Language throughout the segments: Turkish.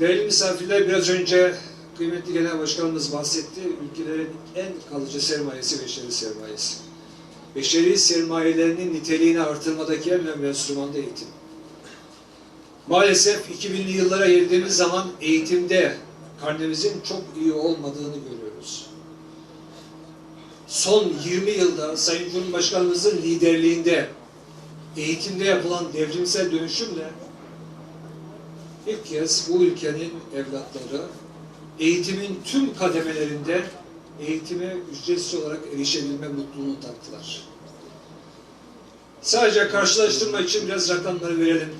Değerli misafirler biraz önce kıymetli genel başkanımız bahsetti. Ülkelerin en kalıcı sermayesi beşeri sermayesi. Beşeri sermayelerinin niteliğini artırmadaki en önemli enstrüman da eğitim. Maalesef 2000'li yıllara geldiğimiz zaman eğitimde karnemizin çok iyi olmadığını görüyoruz. Son 20 yılda Sayın Cumhurbaşkanımızın liderliğinde eğitimde yapılan devrimsel dönüşümle ilk kez bu ülkenin evlatları eğitimin tüm kademelerinde eğitime ücretsiz olarak erişebilme mutluluğunu tattılar. Sadece karşılaştırma için biraz rakamları verelim.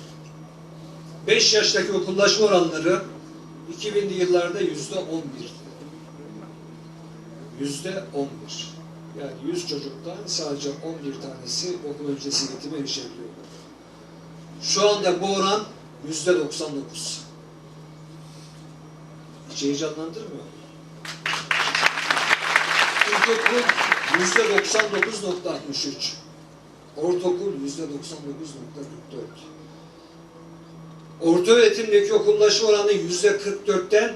5 yaştaki okullaşma oranları 2000'li yıllarda yüzde 11. Yüzde 11. Yani 100 çocuktan sadece 11 tanesi okul öncesi eğitime erişebiliyorlar. Şu anda bu oran yüzde 99. Hiç heyecanlandırmıyor. İlkokul yüzde 99.63. Ortaokul yüzde 99.44. Orta öğretimdeki okullaşma oranı yüzde 44'ten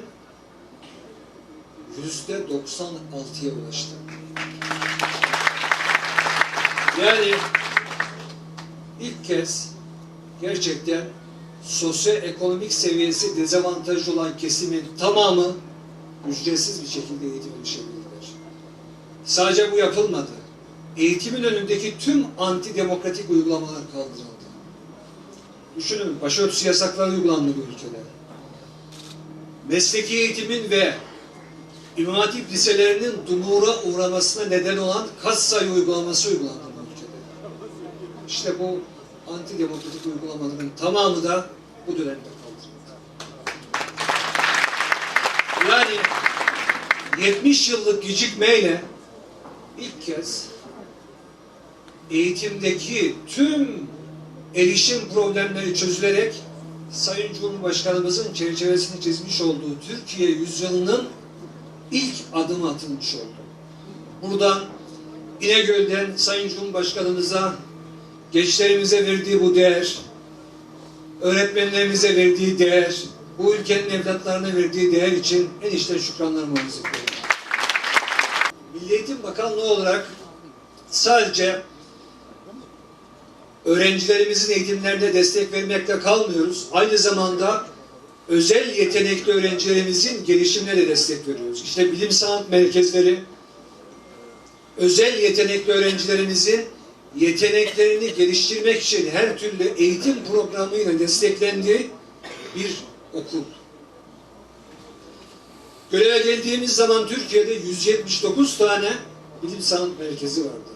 yüzde 96'ya ulaştı. Yani ilk kez gerçekten sosyoekonomik seviyesi dezavantajlı olan kesimin tamamı ücretsiz bir şekilde eğitim erişebildiler. Sadece bu yapılmadı. Eğitimin önündeki tüm antidemokratik uygulamalar kaldırıldı. Düşünün, başörtüsü yasakları uygulandı bu ülkede. Mesleki eğitimin ve İmam liselerinin dumura uğramasına neden olan kas sayı uygulaması uygulandı bu ülkede. İşte bu antidemokratik uygulamaların tamamı da bu dönemde kaldırıldı. Yani 70 yıllık gecikmeyle ilk kez eğitimdeki tüm erişim problemleri çözülerek Sayın Cumhurbaşkanımızın çerçevesini çizmiş olduğu Türkiye yüzyılının ilk adımı atılmış oldu. Buradan İnegöl'den Sayın Cumhurbaşkanımıza gençlerimize verdiği bu değer, öğretmenlerimize verdiği değer, bu ülkenin evlatlarına verdiği değer için en içten şükranlarımı arz ediyorum. Milli Eğitim Bakanlığı olarak sadece öğrencilerimizin eğitimlerine destek vermekle kalmıyoruz. Aynı zamanda özel yetenekli öğrencilerimizin gelişimine de destek veriyoruz. İşte bilim sanat merkezleri, özel yetenekli öğrencilerimizin yeteneklerini geliştirmek için her türlü eğitim programıyla desteklendiği bir okul. Göreve geldiğimiz zaman Türkiye'de 179 tane bilim sanat merkezi vardı.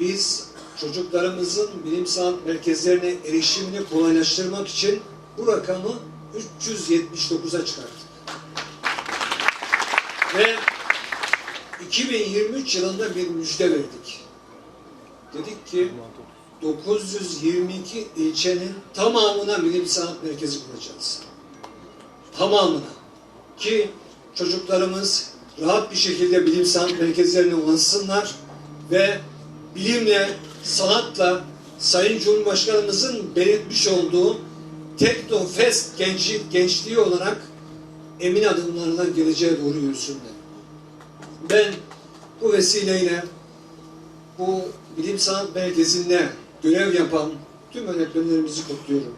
Biz çocuklarımızın bilim sanat merkezlerine erişimini kolaylaştırmak için bu rakamı 379'a çıkarttık. Ve 2023 yılında bir müjde verdik. Dedik ki 922 ilçenin tamamına bilim sanat merkezi kuracağız. Tamamına. Ki çocuklarımız rahat bir şekilde bilim sanat merkezlerine ulaşsınlar ve bilimle, sanatla Sayın Cumhurbaşkanımızın belirtmiş olduğu Teknofest gençlik, gençliği olarak emin adımlarla geleceğe doğru yürüsünler. Ben bu vesileyle bu bilim sanat merkezinde görev yapan tüm öğretmenlerimizi kutluyorum.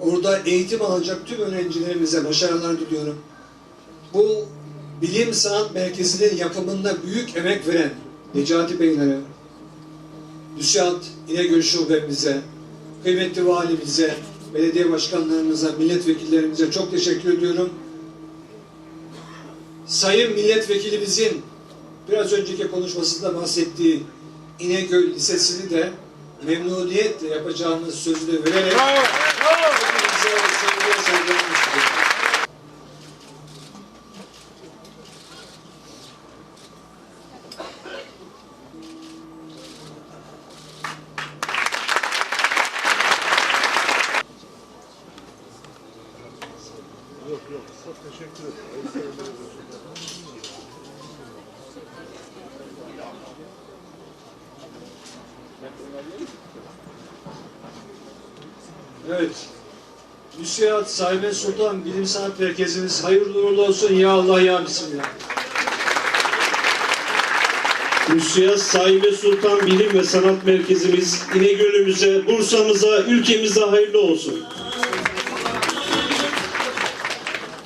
Orada eğitim alacak tüm öğrencilerimize başarılar diliyorum. Bu bilim sanat merkezinin yapımında büyük emek veren Necati Beylere, Düsiyat İnegöl Şubemize, kıymetli valimize, belediye başkanlarımıza, milletvekillerimize çok teşekkür ediyorum. Sayın milletvekilimizin biraz önceki konuşmasında bahsettiği İnegöl Lisesi'ni de memnuniyetle yapacağımız sözünü vererek hepinize sevgi Çok teşekkür ederim. Evet. Müsiyat Sahibe Sultan Bilim Sanat Merkezimiz hayırlı uğurlu olsun ya Allah ya Bismillah. Müsiyat Sahibe Sultan Bilim ve Sanat Merkezimiz İnegöl'ümüze, Bursa'mıza, ülkemize hayırlı olsun.